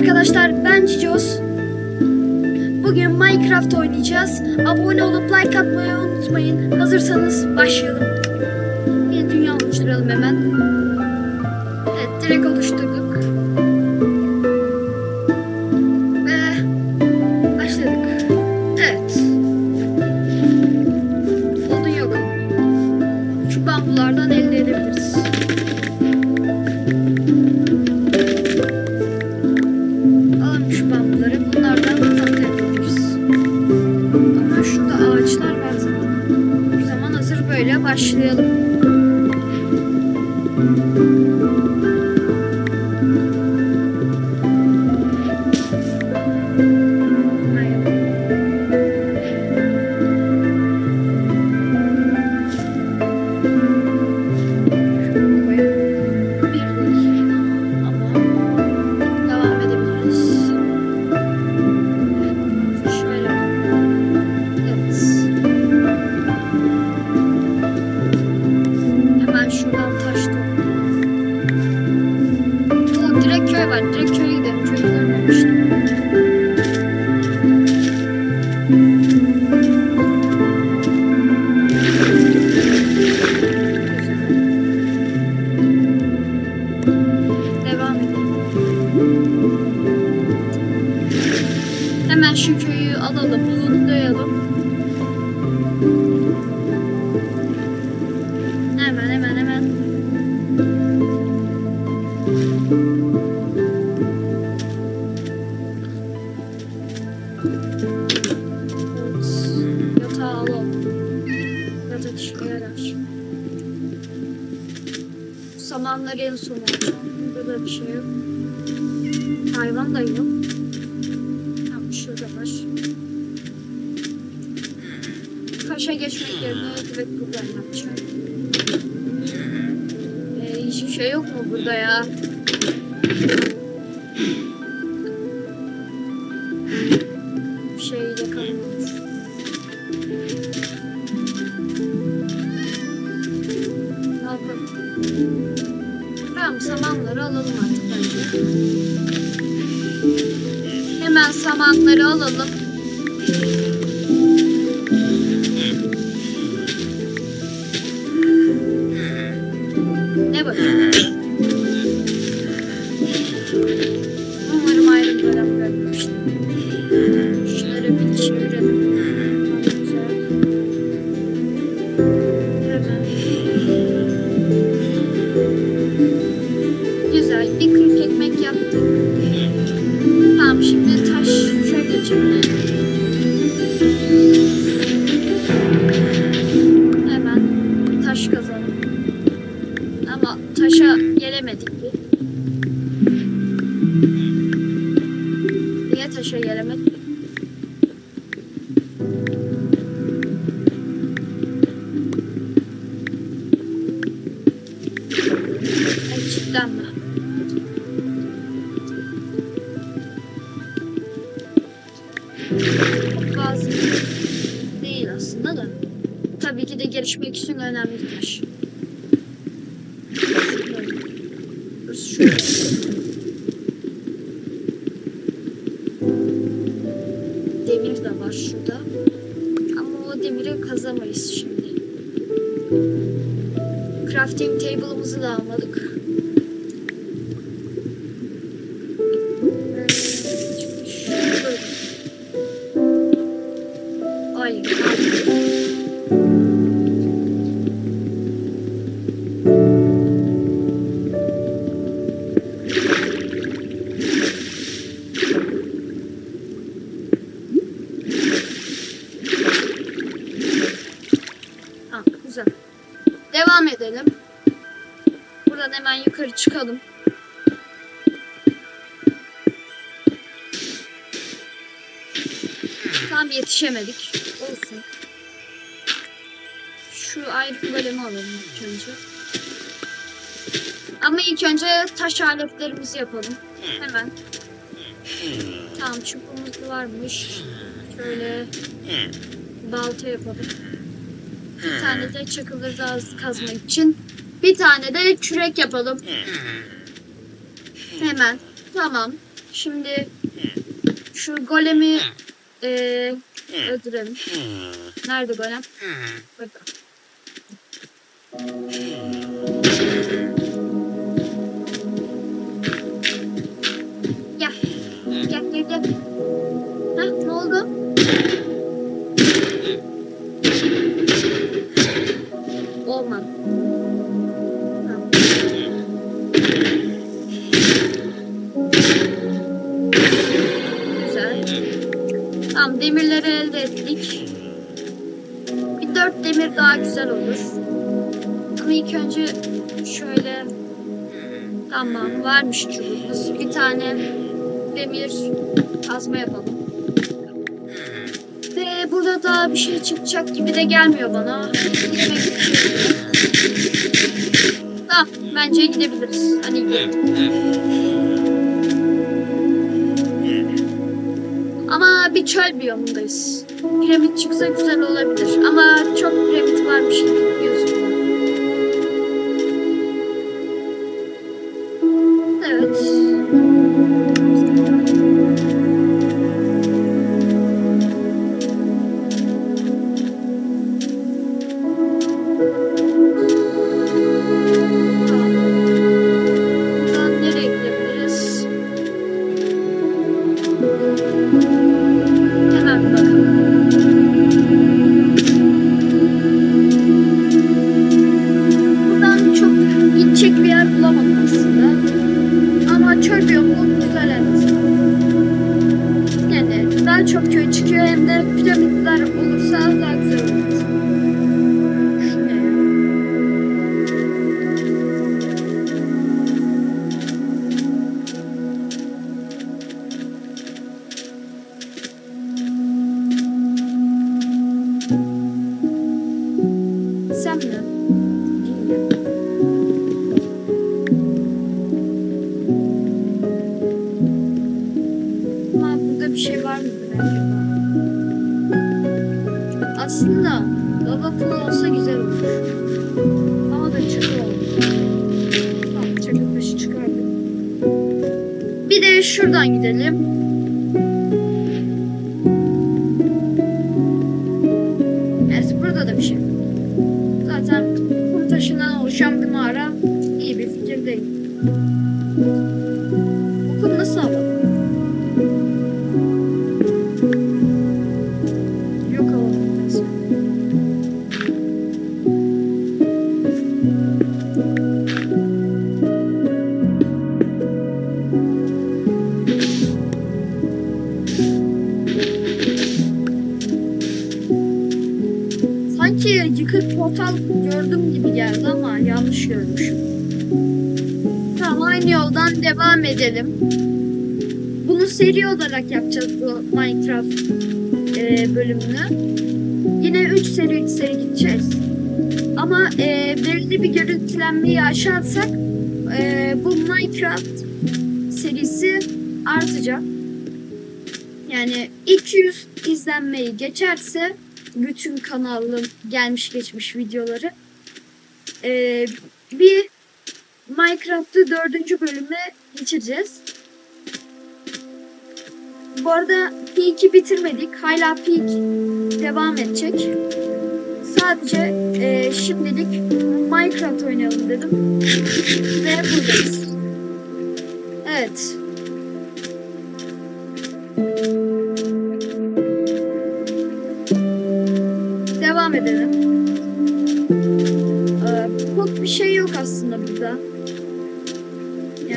arkadaşlar ben Cicos. Bugün Minecraft oynayacağız. Abone olup like atmayı unutmayın. Hazırsanız başlayalım. Bir dünya oluşturalım hemen. Evet direkt oluşturduk. En son alacağım. Burada bir şey yok. Hayvan da yok. Tamam şurada var. Kaşa geçmek yerine direkt buradan yapacağım. Ee, hiçbir şey yok mu burada ya? never. Fazla değil aslında da. Tabii ki de gelişmek için önemli taş. Demir de var şurada. Ama o demiri kazamayız şimdi. Crafting table'ımızı da almadık. Ha, güzel. Devam edelim. Buradan hemen yukarı çıkalım. Tam yetişemedik. Olsun. Şu ayrı bölümü alalım ilk önce. Ama ilk önce taş aletlerimizi yapalım. Hemen. Tamam çubuğumuz varmış. Şöyle balta yapalım. Bir tane de çakılır kazmak için. Bir tane de kürek yapalım. Hemen. Tamam. Şimdi şu golemi eee öldürelim. Nerede golem? Burada. Gel. Gel gel gel. Heh, ne oldu? Tamam varmış çubuğumuz. Bir tane demir kazma yapalım. Ve burada daha bir şey çıkacak gibi de gelmiyor bana. Tamam bence gidebiliriz. Hani. Ama bir çöl biyomundayız. Piramit çıksa güzel olabilir. Ama çok piramit varmış gibi Bir de şuradan gidelim. Devam edelim. Bunu seri olarak yapacağız bu Minecraft e, bölümünü. Yine 3 seri 3 seri gideceğiz. Ama e, belirli bir görüntülenmeyi aşarsak e, bu Minecraft serisi artacak. Yani 200 izlenmeyi geçerse bütün kanalın gelmiş geçmiş videoları e, bir Minecraft'ı dördüncü bölüme geçireceğiz. Bu arada Peak'i bitirmedik. Hala Peak devam edecek. Sadece e, şimdilik Minecraft oynayalım dedim. Ve buradayız.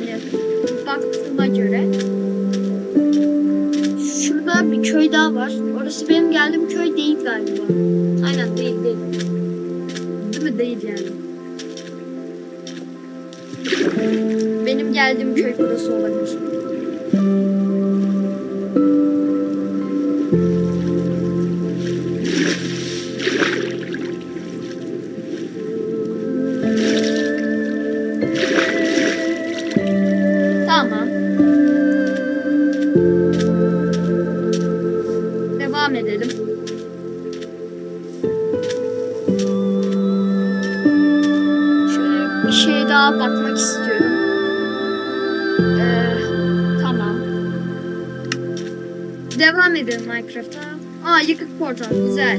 Yani baktığıma göre. Şurada bir köy daha var. Orası benim geldiğim köy değil galiba. Aynen değil değil. Değil mi? Değil yani. Benim geldiğim köy burası olabilir. Edelim Minecraft'a. Aa yıkık portal güzel.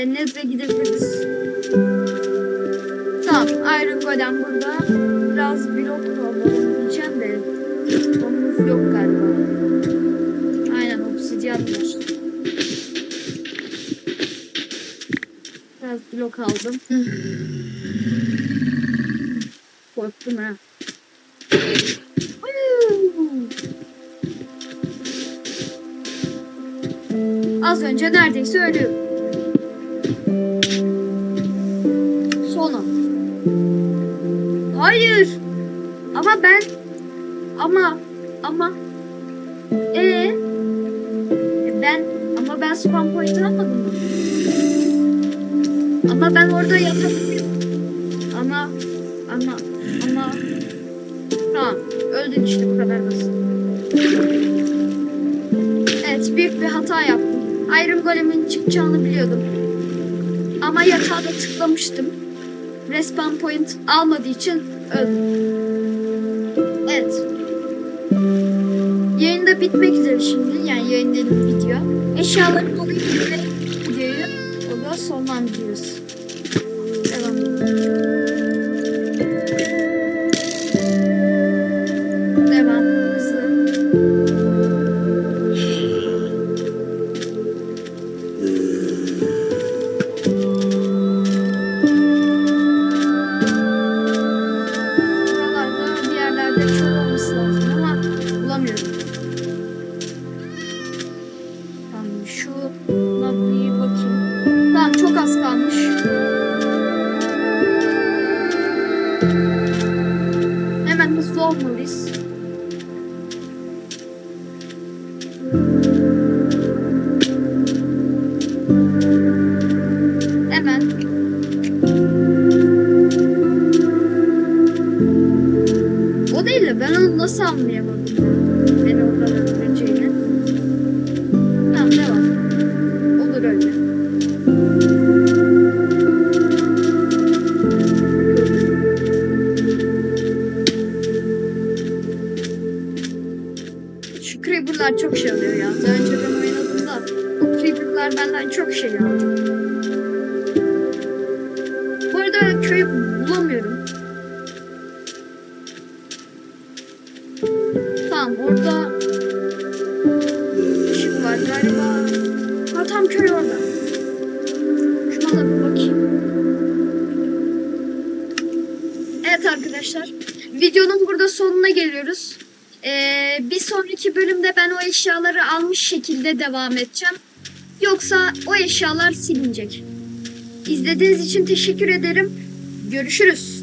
Eee Ned'e gidebiliriz. Tamam Iron Golem burada. Biraz blok alalım diyeceğim de. Onumuz yok galiba. Aynen obsidyen var. Biraz blok aldım. Korktum ha. Az önce neredeyse ölüyorum. Sona. Hayır. Ama ben ama ama e e, ben ama ben spam point almadım? Ama ben orada yatabiliyorum. Ama ama ama tamam öldün işte bu kadar basit. Evet büyük bir hata yaptım. Iron Golem'in çıkacağını biliyordum. Ama yatağa da tıklamıştım. Respawn point almadığı için öldüm. Evet. Yayında bitmek üzere şimdi. Yani yayın video. Eşyaları koyup videoyu orada sonlandırıyoruz. Tamam Tamam orada ışık var galiba. Ha tam köy orada. Şuna da bir bakayım. Evet arkadaşlar. Videonun burada sonuna geliyoruz. Ee, bir sonraki bölümde ben o eşyaları almış şekilde devam edeceğim. Yoksa o eşyalar silinecek. İzlediğiniz için teşekkür ederim. Görüşürüz.